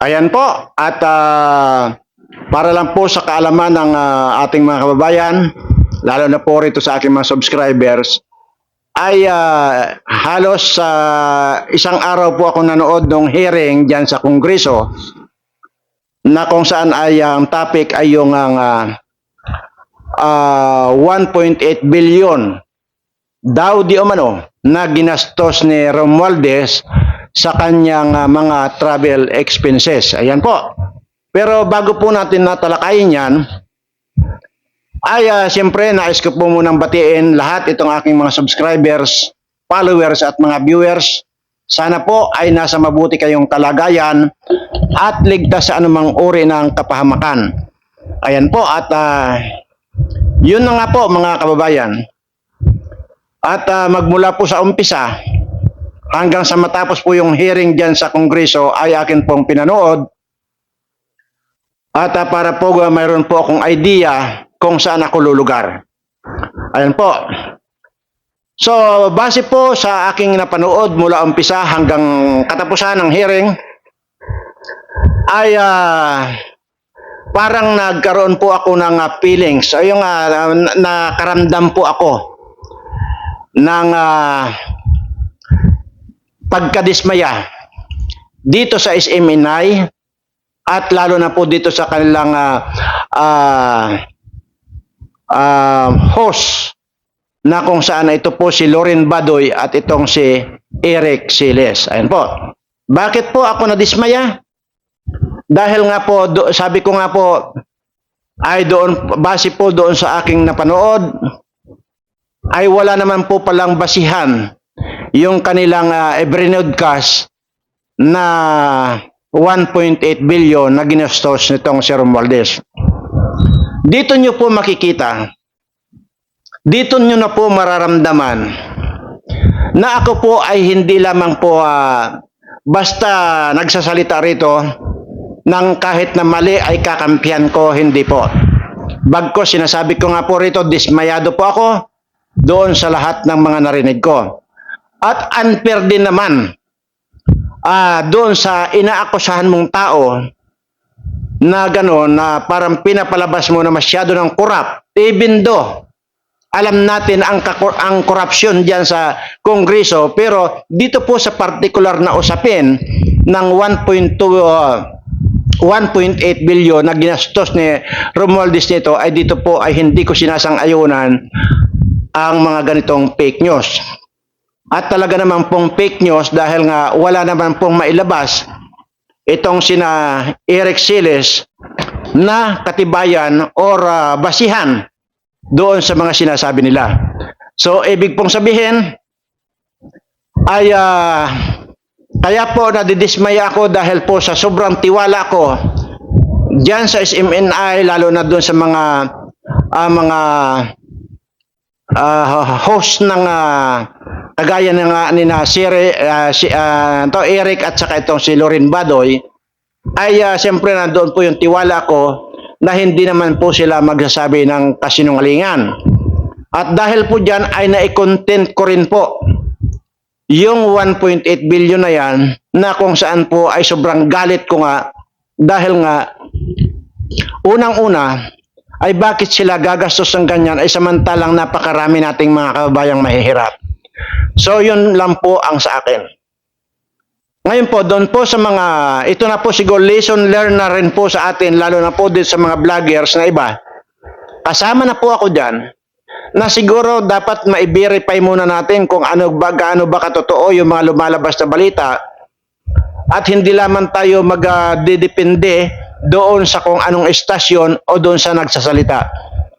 Ayan po. At ah, para lang po sa kaalaman ng ah, ating mga kababayan, lalo na po rito sa aking mga subscribers, ay ah, halos sa isang araw po ako nanood ng hearing dyan sa Kongreso na kung saan ay ang topic ay yung ah, ah, 1.8 billion daw di umano na ginastos ni Romualdez sa kanyang ah, mga travel expenses. Ayan po. Pero bago po natin natalakayin yan, ay ah, siyempre nais ko po munang batiin lahat itong aking mga subscribers, followers at mga viewers. Sana po ay nasa mabuti kayong kalagayan at ligtas sa anumang uri ng kapahamakan. Ayan po at ah, yun na nga po mga kababayan. At ah, magmula po sa umpisa hanggang sa matapos po yung hearing dyan sa Kongreso ay akin pong pinanood. At ah, para po ah, mayroon po akong idea kung saan ako lulugar. Ayan po. So, base po sa aking napanood mula umpisa hanggang katapusan ng hearing, ay ah, parang nagkaroon po ako ng ah, feelings, ay yung na- nakaramdam po ako ng ah, pagkadismaya dito sa SMNI at lalo na po dito sa kanilang ah, ah, ah, host na kung saan ito po si Loren Badoy at itong si Eric Siles. Ayan po. Bakit po ako nadismaya? Dahil nga po, do- sabi ko nga po, ay doon, base po doon sa aking napanood, ay wala naman po palang basihan yung kanilang uh, cash na 1.8 billion na ginastos nitong si Romualdez. Dito nyo po makikita, dito nyo na po mararamdaman na ako po ay hindi lamang po ah, basta nagsasalita rito ng kahit na mali ay kakampihan ko, hindi po. Bagko sinasabi ko nga po rito, dismayado po ako doon sa lahat ng mga narinig ko. At unfair din naman ah doon sa inaakusahan mong tao na gano'n na parang pinapalabas mo na masyado ng kurap. Even though alam natin ang, ang korupsyon diyan sa Kongreso pero dito po sa particular na usapin ng 1.2 uh, 1.8 billion na ginastos ni Romualdez nito ay dito po ay hindi ko sinasang-ayunan ang mga ganitong fake news. At talaga naman pong fake news dahil nga wala naman pong mailabas itong sina Eric Siles na katibayan or ah, basihan doon sa mga sinasabi nila. So, ibig pong sabihin ay ah, kaya po nadidismaya ako dahil po sa sobrang tiwala ko diyan sa SMNI lalo na doon sa mga ah, mga ah, host ng ah, kagaya ng uh, ni na ah, si ah, to Eric at saka itong si Lorin Badoy ay ah, siyempre nandoon po yung tiwala ko na hindi naman po sila magsasabi ng kasinungalingan. At dahil po dyan ay nai-content ko rin po yung 1.8 billion na yan na kung saan po ay sobrang galit ko nga dahil nga unang-una ay bakit sila gagastos ng ganyan ay samantalang napakarami nating mga kababayang mahihirap. So yun lang po ang sa akin. Ngayon po, doon po sa mga, ito na po siguro lesson learned na rin po sa atin, lalo na po din sa mga vloggers na iba. Kasama na po ako dyan, na siguro dapat ma-verify muna natin kung ano ba, gaano ba katotoo yung mga lumalabas na balita at hindi lamang tayo mag-depende doon sa kung anong estasyon o doon sa nagsasalita.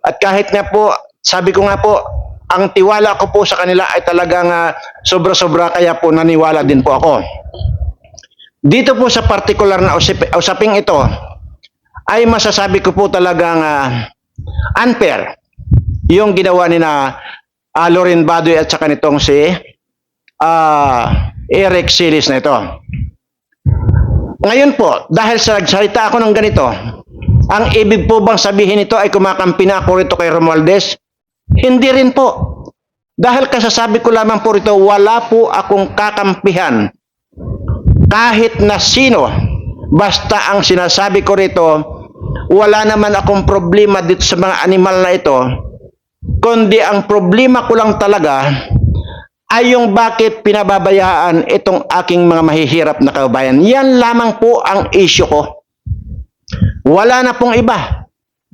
At kahit nga po, sabi ko nga po, ang tiwala ko po sa kanila ay talagang ah, sobra-sobra kaya po naniwala din po ako. Dito po sa particular na usip, usaping ito, ay masasabi ko po talagang ah, unfair yung ginawa ni na ah, Loren Badoy at saka nitong si ah, Eric Silis na ito. Ngayon po, dahil sa nagsalita ako ng ganito, ang ibig po bang sabihin nito ay kumakampi na ako rito kay Romualdez? Hindi rin po. Dahil kasasabi ko lamang po rito, wala po akong kakampihan kahit na sino Basta ang sinasabi ko rito, wala naman akong problema dito sa mga animal na ito, kundi ang problema ko lang talaga ay yung bakit pinababayaan itong aking mga mahihirap na kababayan. Yan lamang po ang issue ko. Wala na pong iba.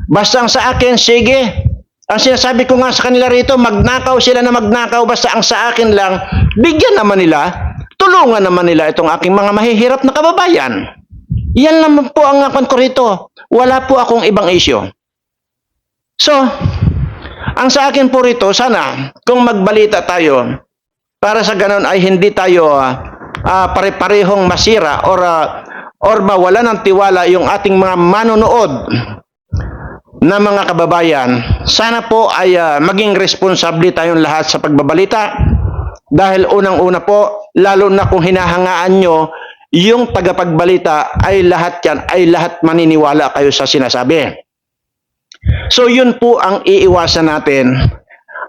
Basta sa akin, sige. Ang sinasabi ko nga sa kanila rito, magnakaw sila na magnakaw. Basta ang sa akin lang, bigyan naman nila, tulungan naman nila itong aking mga mahihirap na kababayan. Yan naman po ang akon ko rito. Wala po akong ibang issue. So, ang sa akin po rito, sana kung magbalita tayo, para sa ganon ay hindi tayo ah, pare-parehong masira or ah, or mawala ng tiwala yung ating mga manonood na mga kababayan. Sana po ay ah, maging responsable tayong lahat sa pagbabalita dahil unang-una po, lalo na kung hinahangaan nyo, yung tagapagbalita ay lahat yan, ay lahat maniniwala kayo sa sinasabi. So yun po ang iiwasan natin.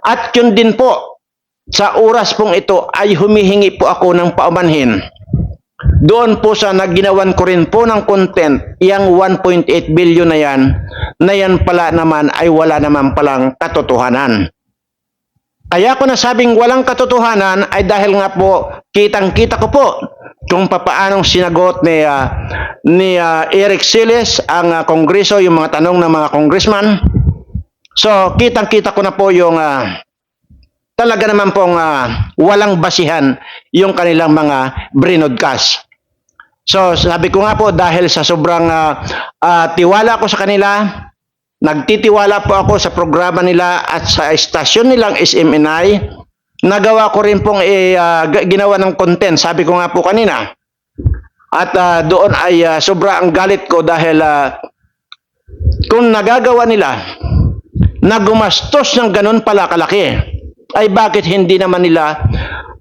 At yun din po, sa oras pong ito ay humihingi po ako ng paumanhin. Doon po sa nagginawan ko rin po ng content, yung 1.8 billion na yan, na yan pala naman ay wala naman palang katotohanan. Kaya ko nasabing walang katotohanan ay dahil nga po kitang-kita ko po kung papaanong sinagot ni ah, ni ah, Eric Siles ang ah, kongreso yung mga tanong ng mga congressman. So kitang-kita ko na po yung ah, talaga naman pong ah, walang basihan yung kanilang mga broadcast. So sabi ko nga po dahil sa sobrang ah, ah, tiwala ko sa kanila, nagtitiwala po ako sa programa nila at sa estasyon nilang SMNI, nagawa ko rin pong g- ginawa ng content, sabi ko nga po kanina. At ah, doon ay ah, sobra ang galit ko dahil ah, kung nagagawa nila na gumastos ng ganun pala kalaki, ay bakit hindi naman nila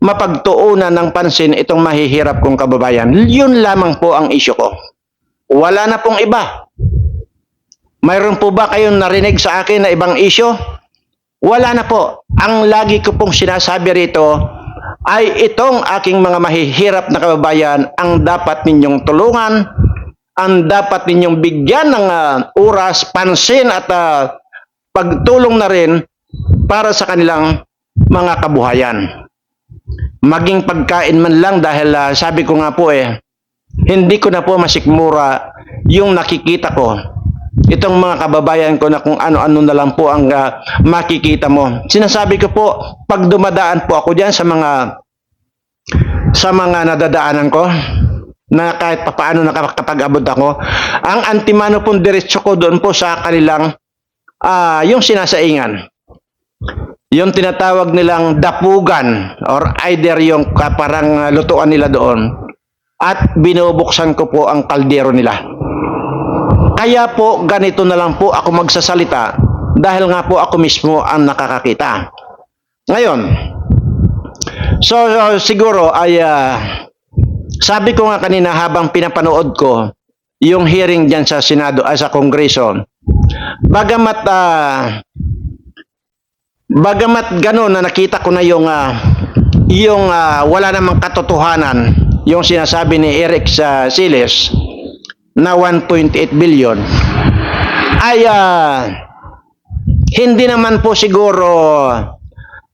mapagtuunan ng pansin itong mahihirap kong kababayan? Yun lamang po ang isyo ko. Wala na pong iba. Mayroon po ba kayong narinig sa akin na ibang isyo? Wala na po. Ang lagi ko pong sinasabi rito ay itong aking mga mahihirap na kababayan ang dapat ninyong tulungan, ang dapat ninyong bigyan ng ah, oras, pansin at ah, pagtulong na rin para sa kanilang mga kabuhayan. Maging pagkain man lang dahil ah, sabi ko nga po eh, hindi ko na po masikmura yung nakikita ko. Itong mga kababayan ko na kung ano-ano na lang po ang ah, makikita mo. Sinasabi ko po, pag dumadaan po ako diyan sa mga sa mga nadadaanan ko, na kahit papaano nakakapag-abot ako, ang antimano pong diretso ko doon po sa kanilang ah yung sinasaingan. Yung tinatawag nilang dapugan or either yung parang ah, lutuan nila doon at binubuksan ko po ang kaldero nila. Kaya po ganito na lang po ako magsasalita dahil nga po ako mismo ang nakakakita. Ngayon, so, so, siguro ay ah, sabi ko nga kanina habang pinapanood ko yung hearing diyan sa Senado ay sa Kongreso. Bagamat ah, bagamat gano'n na nakita ko na yung ah, yung ah, wala namang katotohanan yung sinasabi ni Eric sa Siles na 1.8 billion ay ah, hindi naman po siguro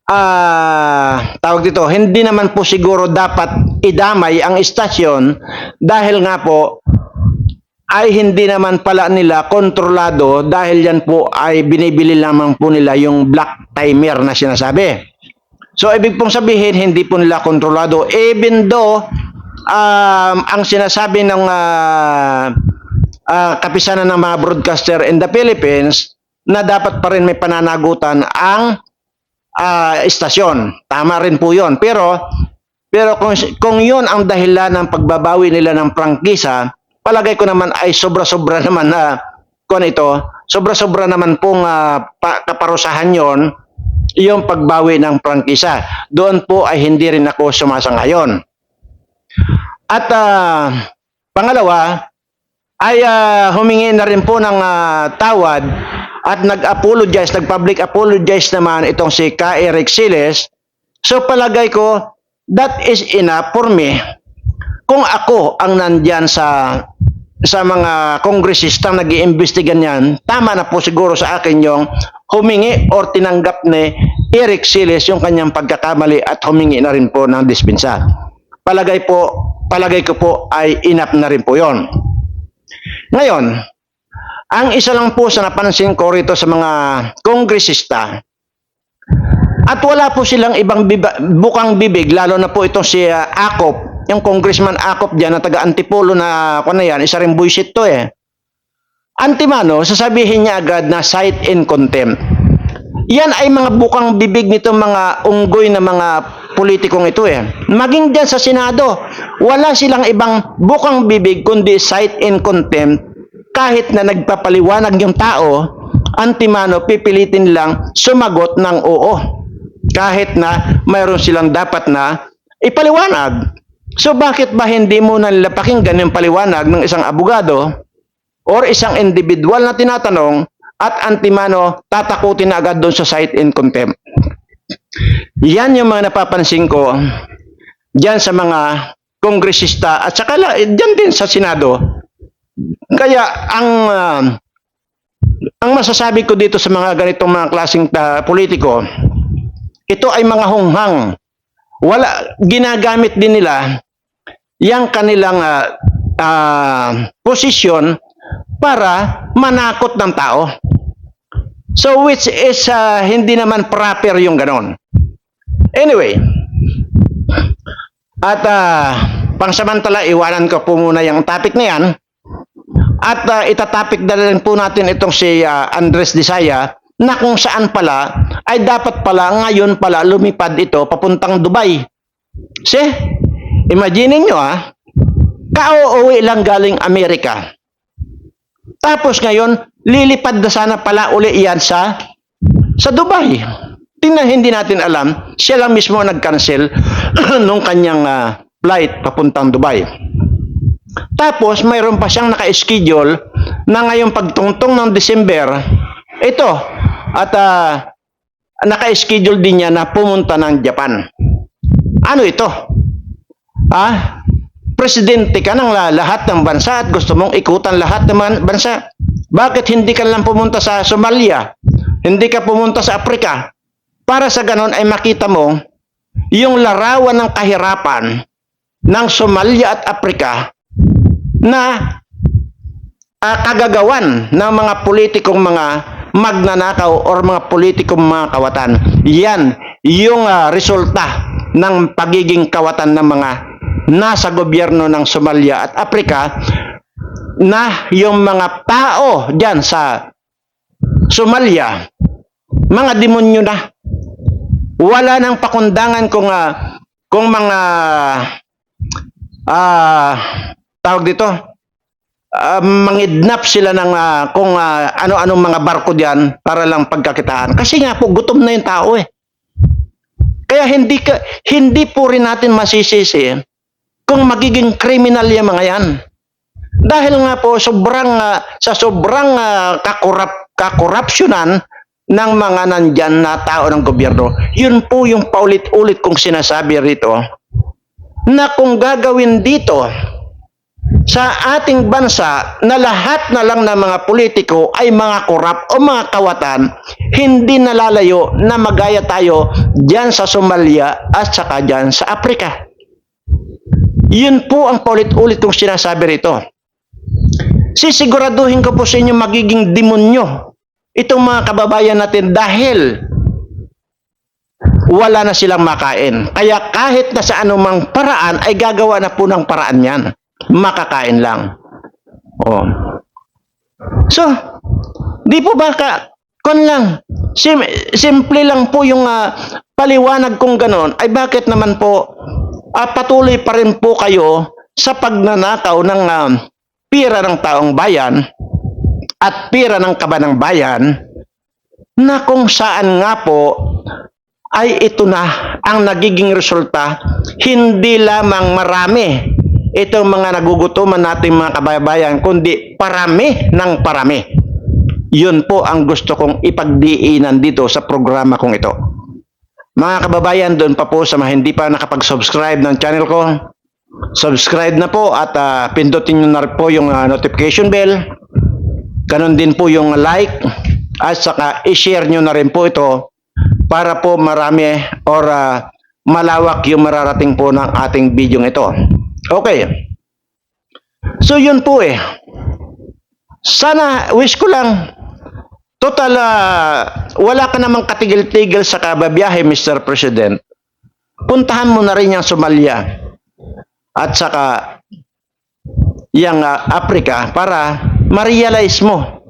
ah tawag dito, hindi naman po siguro dapat idamay ang istasyon dahil nga po ay hindi naman pala nila kontrolado dahil yan po ay binibili lamang po nila yung black timer na sinasabi. So ibig pong sabihin hindi po nila kontrolado even though um, ang sinasabi ng ah, ah, kapisanan ng mga broadcaster in the Philippines na dapat pa rin may pananagutan ang ah, istasyon. Tama rin po 'yon. Pero pero kung kung 'yon ang dahilan ng pagbabawi nila ng prangkisa, palagay ko naman ay sobra-sobra naman na kung ito, sobra-sobra naman pong ah, pa, kaparusahan 'yon yung pagbawi ng prangkisa. Doon po ay hindi rin ako sumasang-ayon. At ah, pangalawa, ay ah, humingi na rin po ng ah, tawad at nag-apologize, nag-public apologize naman itong si Ka Eric Siles. So palagay ko, that is enough for me. Kung ako ang nandyan sa sa mga kongresistang nag-iimbestiga niyan, tama na po siguro sa akin yung humingi or tinanggap ni Eric Siles yung kanyang pagkakamali at humingi na rin po ng dispensa. Palagay po, palagay ko po ay inap na rin po yon. Ngayon, ang isa lang po sa napansin ko rito sa mga kongresista, at wala po silang ibang biba, bukang bibig, lalo na po itong si ah, Akop, yung congressman Akop dyan na taga Antipolo na, kung na yan, isa rin buisit to eh. Antimano, sasabihin niya agad na sight in contempt. Yan ay mga bukang bibig nito mga unggoy na mga politikong ito eh. Maging dyan sa Senado, wala silang ibang bukang bibig kundi sight in contempt kahit na nagpapaliwanag yung tao, antimano pipilitin lang sumagot ng oo. Kahit na mayroon silang dapat na ipaliwanag. So bakit ba hindi mo na nila pakinggan yung paliwanag ng isang abogado or isang individual na tinatanong at antimano tatakutin na agad doon sa sight in contempt. Yan yung mga napapansin ko diyan sa mga kongresista at saka diyan din sa Senado. Kaya ang ah, ang masasabi ko dito sa mga ganitong mga klaseng ah, politiko, ito ay mga hunghang. Wala ginagamit din nila yang kanilang ah, ah, posisyon para manakot ng tao. So which is ah, hindi naman proper yung ganon. Anyway, at ah, pangsamantala iwanan ko po muna yung topic na yan. At uh, itatapik na rin po natin itong si ah, Andres Disaya na kung saan pala ay dapat pala ngayon pala lumipad ito papuntang Dubai. See? Imagine nyo ah, kauuwi lang galing Amerika. Tapos ngayon, lilipad na sana pala uli yan sa sa Dubai. Tingnan hindi natin alam, siya lang mismo nag-cancel nung kanyang ah, flight papuntang Dubai. Tapos mayroon pa siyang naka-schedule na ngayong pagtungtong ng December, ito, at ah, naka-schedule din niya na pumunta ng Japan. Ano ito? Ah, presidente ka ng la- lahat ng bansa at gusto mong ikutan lahat ng bansa. Bakit hindi ka lang pumunta sa Somalia? Hindi ka pumunta sa Afrika? Para sa ganon ay makita mo yung larawan ng kahirapan ng Somalia at Afrika na ah, kagagawan ng mga politikong mga magnanakaw or mga politikong mga kawatan. Yan yung ah, resulta ng pagiging kawatan ng mga nasa gobyerno ng Somalia at Afrika na yung mga tao diyan sa Somalia, mga demonyo na. Wala nang pakundangan kung ah, kung mga ah tawag dito ah, mangidnap sila ng ah, kung ah, ano-anong mga barko diyan para lang pagkakitaan. Kasi nga po gutom na yung tao eh. Kaya hindi ka hindi po rin natin masisisi kung magiging criminal yung mga yan. Dahil nga po sobrang ah, sa sobrang uh, kakorap kakorupsyonan ng mga nandyan na tao ng gobyerno. Yun po yung paulit-ulit kong sinasabi rito na kung gagawin dito sa ating bansa na lahat na lang ng mga politiko ay mga korap o mga kawatan, hindi nalalayo na magaya tayo dyan sa Somalia at saka dyan sa Afrika. Yun po ang paulit-ulit kong sinasabi rito. Sisiguraduhin ko po sa inyo magiging demonyo itong mga kababayan natin dahil wala na silang makain. Kaya kahit na sa anumang paraan ay gagawa na po ng paraan yan. Makakain lang. Oh. So, di po ba ka, kon lang, sim, simple lang po yung ah, paliwanag kong ganon, ay bakit naman po ah, patuloy pa rin po kayo sa pagnanakaw ng ah, pira ng taong bayan at pira ng kabanang bayan na kung saan nga po ay ito na ang nagiging resulta hindi lamang marami itong mga nagugutuman nating mga kababayan kundi parami ng parami yun po ang gusto kong ipagdiinan dito sa programa kong ito mga kababayan doon pa po sa mga hindi pa nakapag-subscribe ng channel ko subscribe na po at ah, pindutin nyo na po yung ah, notification bell. Ganon din po yung like at saka i-share nyo na rin po ito para po marami or ah, malawak yung mararating po ng ating video ito. Okay. So yun po eh. Sana, wish ko lang, total, ah, wala ka namang katigil-tigil sa kababiyahe, Mr. President. Puntahan mo na rin yung Somalia at saka yung ah, Africa para ma-realize mo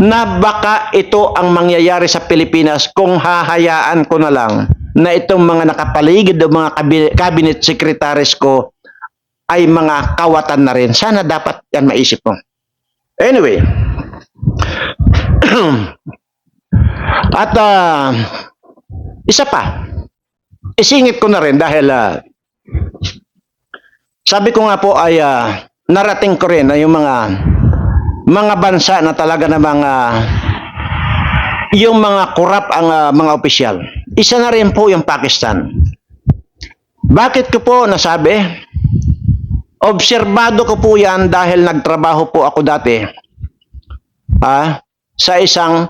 na baka ito ang mangyayari sa Pilipinas kung hahayaan ko na lang na itong mga nakapaligid o mga cabinet, secretaries ko ay mga kawatan na rin. Sana dapat yan maisip mo. Anyway. At ah, isa pa, isingit ko na rin dahil ah, sabi ko nga po ay ah, narating ko rin na yung mga mga bansa na talaga na mga yung mga korap ang ah, mga opisyal. Isa na rin po yung Pakistan. Bakit ko po nasabi? Obserbado ko po yan dahil nagtrabaho po ako dati ah, sa isang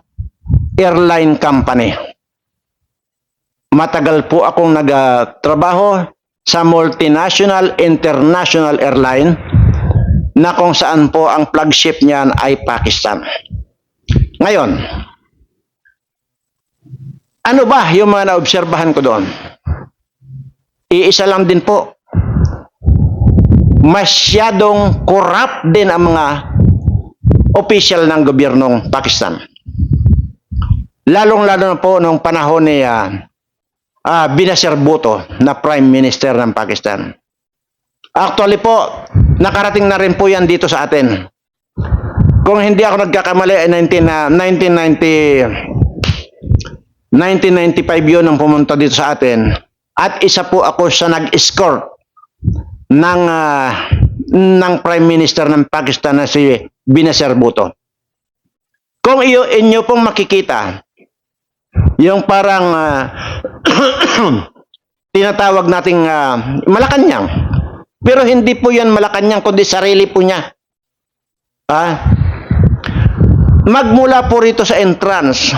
airline company. Matagal po akong nagtrabaho sa multinational international airline na kung saan po ang flagship niyan ay Pakistan. Ngayon, ano ba yung mga naobserbahan ko doon? Iisa lang din po. Masyadong corrupt din ang mga official ng gobyernong Pakistan. Lalong-lalo na po nung panahon ni ah, ah, Benazir Bhutto na Prime Minister ng Pakistan. Actually po, nakarating na rin po yan dito sa atin. Kung hindi ako nagkakamali, ay 19, ah, 1990, 1995 yun ang pumunta dito sa atin. At isa po ako sa nag-escort ng, ah, ng Prime Minister ng Pakistan na si Benazir Bhutto. Kung iyo inyo pong makikita, yung parang ah, tinatawag nating ah, Malacanang. Pero hindi po yan Malacanang, kundi sarili po niya. Ah, magmula po rito sa entrance,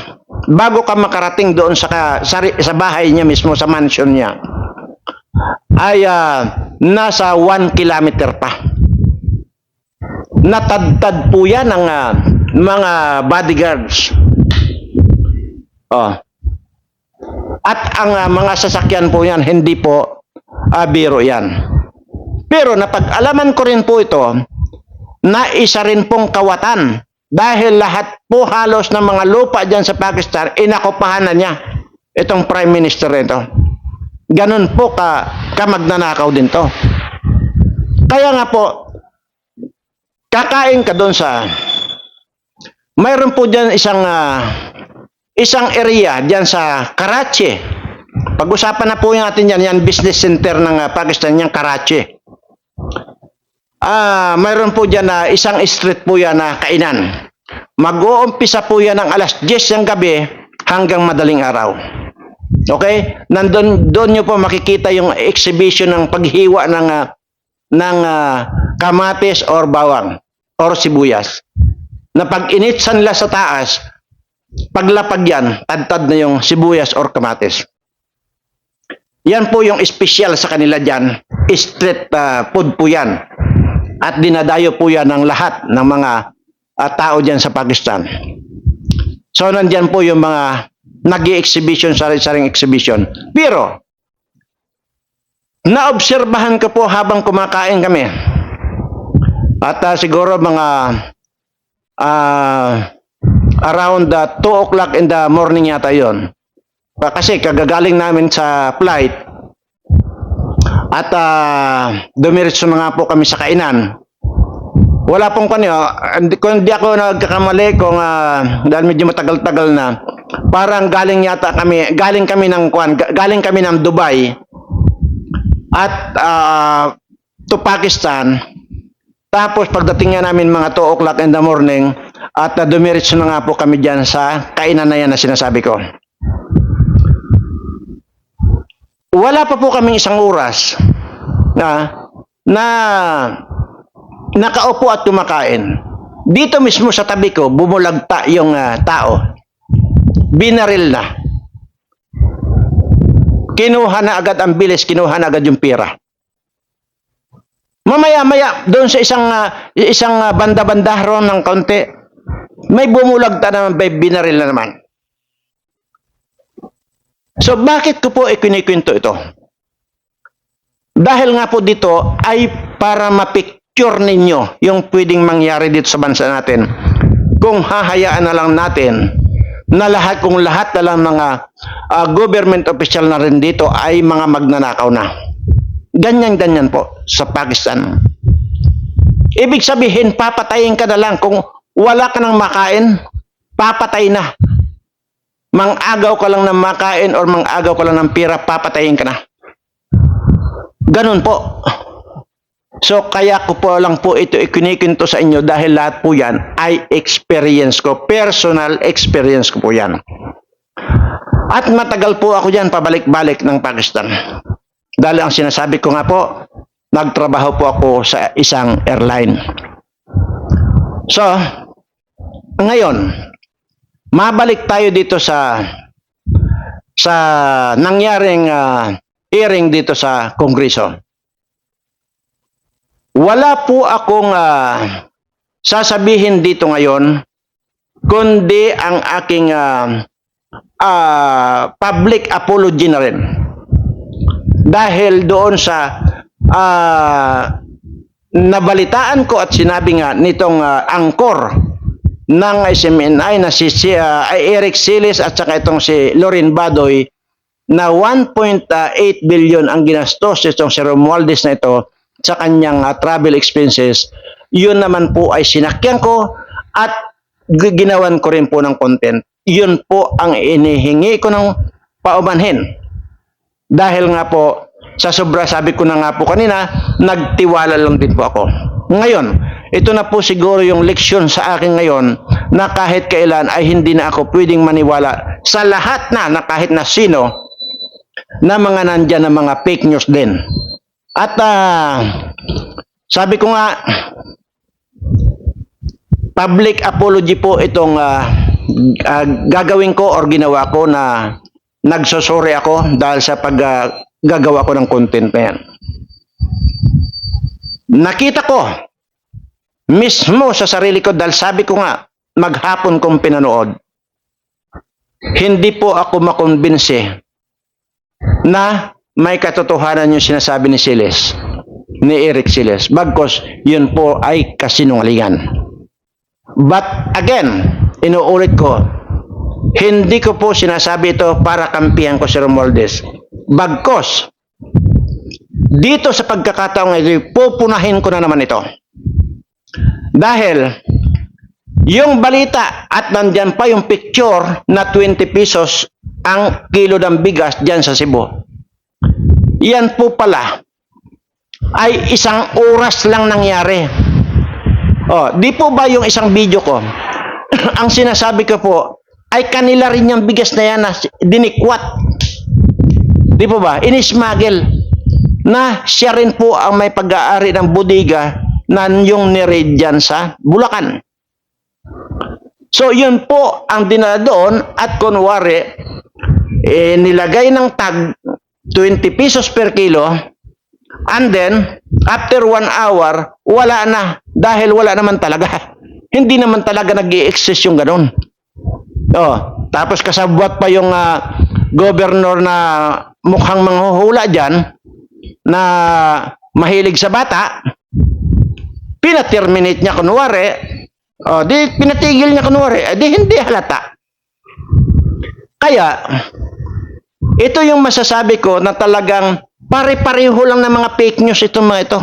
bago ka makarating doon sa, sa, sa bahay niya mismo, sa mansion niya, ay ah, nasa 1 kilometer pa. Natadtad po yan ng ah, mga bodyguards. Oh. At ang ah, mga sasakyan po yan, hindi po ah, biro yan. Pero napag-alaman ko rin po ito na isa rin pong kawatan dahil lahat po halos ng mga lupa dyan sa Pakistan, inakupahan na niya itong Prime Minister ito. Ganun po ka, ka magnanakaw din to. Kaya nga po, kakain ka doon sa, mayroon po dyan isang, ah, isang area dyan sa Karachi. Pag-usapan na po natin yan, yan business center ng ah, Pakistan, yung Karachi. Ah, mayroon po diyan na isang street po yan na kainan. Mag-uumpisa po yan ng alas 10 ng gabi hanggang madaling araw. Okay? Nandun doon niyo po makikita yung exhibition ng paghiwa ng ah, ng ah, kamatis or bawang or sibuyas. Na pag initsan nila sa taas, paglapag yan, tad na yung sibuyas or kamatis. Yan po yung espesyal sa kanila dyan. Street ah, food po yan. At dinadayo po yan ng lahat ng mga ah, tao dyan sa Pakistan. So nandyan po yung mga nag exhibition sari-saring exhibition. Pero, naobserbahan ko po habang kumakain kami. At ah, siguro mga ah, around the 2 o'clock in the morning yata yon. Kasi kagagaling namin sa flight, at uh, dumiretso na nga po kami sa kainan. Wala pong kanyo, hindi, kung hindi ako nagkakamali kung ah, dahil medyo matagal-tagal na, parang galing yata kami, galing kami ng kwan, ga- galing kami ng Dubai at ah, to Pakistan. Tapos pagdating namin mga 2 o'clock in the morning at uh, dumiretso na nga po kami dyan sa kainan na yan na sinasabi ko. Wala pa po kaming isang oras na na nakaupo at kumakain. Dito mismo sa tabi ko, bumulagta yung ah, tao. Binaril na. Kinuha na agad ang bilis, kinuha na agad yung pira. Mamaya-maya, doon sa isang ah, isang ah, banda-banda ng kaunti, may bumulagta naman, may binaril na naman. So bakit ko po ikinikwento ito? Dahil nga po dito ay para mapicture ninyo yung pwedeng mangyari dito sa bansa natin. Kung hahayaan na lang natin na lahat kung lahat na lang mga ah, government official na rin dito ay mga magnanakaw na. Ganyan-ganyan po sa Pakistan. Ibig sabihin, papatayin ka na lang. Kung wala ka nang makain, papatay na. Mang-agaw ka lang ng makain or mang-agaw ka lang ng pira, papatayin ka na. Ganun po. So, kaya ko po lang po ito ikinikinto sa inyo dahil lahat po yan ay experience ko. Personal experience ko po yan. At matagal po ako dyan pabalik-balik ng Pakistan. Dahil ang sinasabi ko nga po, nagtrabaho po ako sa isang airline. So, ngayon, mabalik tayo dito sa sa nangyaring ah, hearing dito sa Kongreso. Wala po akong ah, sasabihin dito ngayon kundi ang aking ah, ah, public apology na rin. Dahil doon sa ah, nabalitaan ko at sinabi nga nitong ah, angkor ng SMNI na si, si ay Eric Silis at saka itong si Lorin Badoy na 1.8 billion ang ginastos itong si Romualdez na ito sa kanyang ah, travel expenses, yun naman po ay sinakyan ko at ginawan ko rin po ng content. Yun po ang inihingi ko ng paumanhin. Dahil nga po, sa sobra sabi ko na nga po kanina, nagtiwala lang din po ako. Ngayon, ito na po siguro yung leksyon sa akin ngayon na kahit kailan ay hindi na ako pwedeng maniwala sa lahat na, na kahit na sino na mga nandyan na mga fake news din. At ah, sabi ko nga, public apology po itong ah, ah, gagawin ko or ginawa ko na nagsusuri ako dahil sa pag ah, gagawa ko ng content na yan. Nakita ko mismo sa sarili ko dahil sabi ko nga maghapon kong pinanood. Hindi po ako makumbinsi na may katotohanan yung sinasabi ni Siles, ni Eric Siles. Bagkos, yun po ay kasinungalingan. But again, inuulit ko, hindi ko po sinasabi ito para kampihan ko si Romualdez. Bagkos, dito sa pagkakataong ito, pupunahin ko na naman ito. Dahil, yung balita at nandyan pa yung picture na 20 pesos ang kilo ng bigas dyan sa Cebu. Yan po pala ay isang oras lang nangyari. Oh, di po ba yung isang video ko? ang sinasabi ko po ay kanila rin yung bigas na yan na dinikwat. Di po ba? Inismagel na siya rin po ang may pag-aari ng bodega na yung niread dyan sa Bulacan. So, yun po ang dinala doon at kunwari, eh, nilagay ng tag 20 pesos per kilo and then, after one hour, wala na dahil wala naman talaga. Hindi naman talaga nag exist yung ganun. Oh, tapos kasabwat pa yung ah, governor na mukhang manghuhula dyan na mahilig sa bata, pinaterminate niya kunwari, oh, di pinatigil niya kunwari, eh, di hindi halata. Kaya, ito yung masasabi ko na talagang pare-pareho lang ng mga fake news itong mga ito.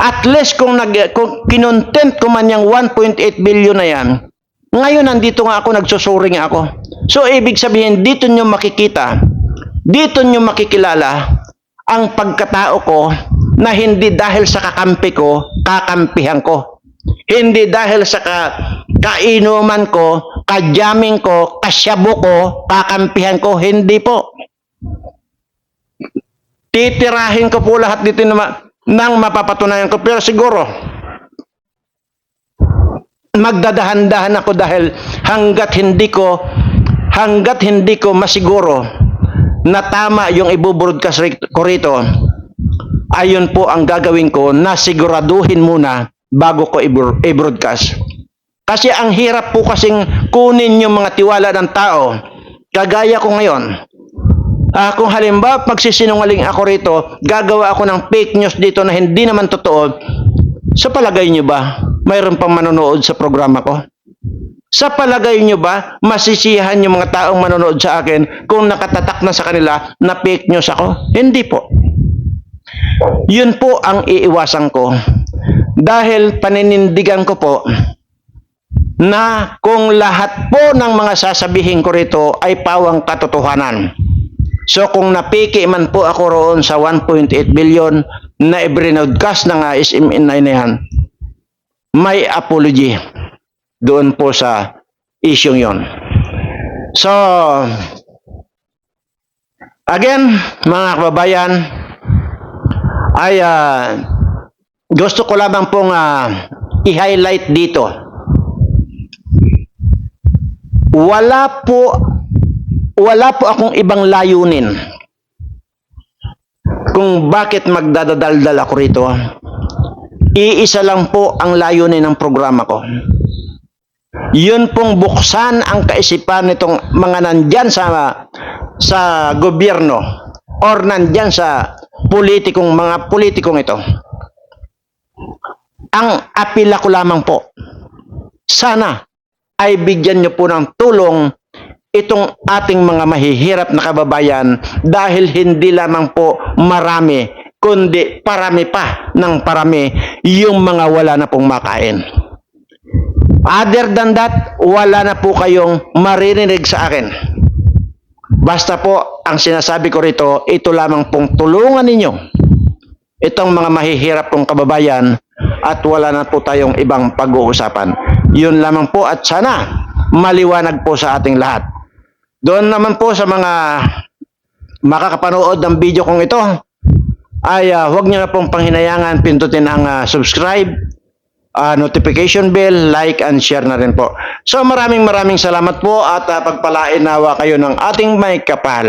At least kung, nag, kung kinontent ko man yung 1.8 billion na yan, ngayon nandito nga ako, nagsusuri nga ako. So, ibig sabihin, dito nyo makikita, dito nyo makikilala ang pagkatao ko na hindi dahil sa kakampi ko, kakampihan ko. Hindi dahil sa ka, kainuman ko, kajamming ko, kasyabo ko, kakampihan ko. Hindi po. titirahin ko po lahat dito na nang mapapatunayan ko. Pero siguro, magdadahan-dahan ako dahil hanggat hindi ko hanggat hindi ko masiguro na tama yung ibubroadcast ko rito, ayun po ang gagawin ko na siguraduhin muna bago ko ibro- i-broadcast. Kasi ang hirap po kasing kunin yung mga tiwala ng tao. Kagaya ko ngayon. Ah, kung halimbawa magsisinungaling ako rito, gagawa ako ng fake news dito na hindi naman totoo. Sa palagay nyo ba, mayroon pang manonood sa programa ko? Sa palagay nyo ba, masisiyahan yung mga taong manonood sa akin kung nakatatak na sa kanila na fake news ako? Hindi po. Yun po ang iiwasan ko. Dahil paninindigan ko po na kung lahat po ng mga sasabihin ko rito ay pawang katotohanan. So kung napiki man po ako roon sa 1.8 billion na ibrinodcast ng SMN na yan, may apology doon po sa isyong yon. So, again, mga kababayan, ay ah, gusto ko lamang pong ah, i-highlight dito. Wala po wala po akong ibang layunin kung bakit magdadadaldal ako rito. Iisa lang po ang layunin ng programa ko. Yun pong buksan ang kaisipan nitong mga nandyan sa sa gobyerno or nandyan sa politikong mga politikong ito. Ang apila ko lamang po, sana ay bigyan niyo po ng tulong itong ating mga mahihirap na kababayan dahil hindi lamang po marami kundi parami pa ng parami yung mga wala na pong makain. Other than that, wala na po kayong maririnig sa akin. Basta po, ang sinasabi ko rito, ito lamang pong tulungan ninyo. Itong mga mahihirap kong kababayan at wala na po tayong ibang pag-uusapan. Yun lamang po at sana maliwanag po sa ating lahat. Doon naman po sa mga makakapanood ng video kong ito, ay ah, huwag niyo na pong panghinayangan, pindutin ang ah, subscribe, ah, notification bell, like and share na rin po. So maraming maraming salamat po at ah, pagpalain nawa kayo ng ating may kapal.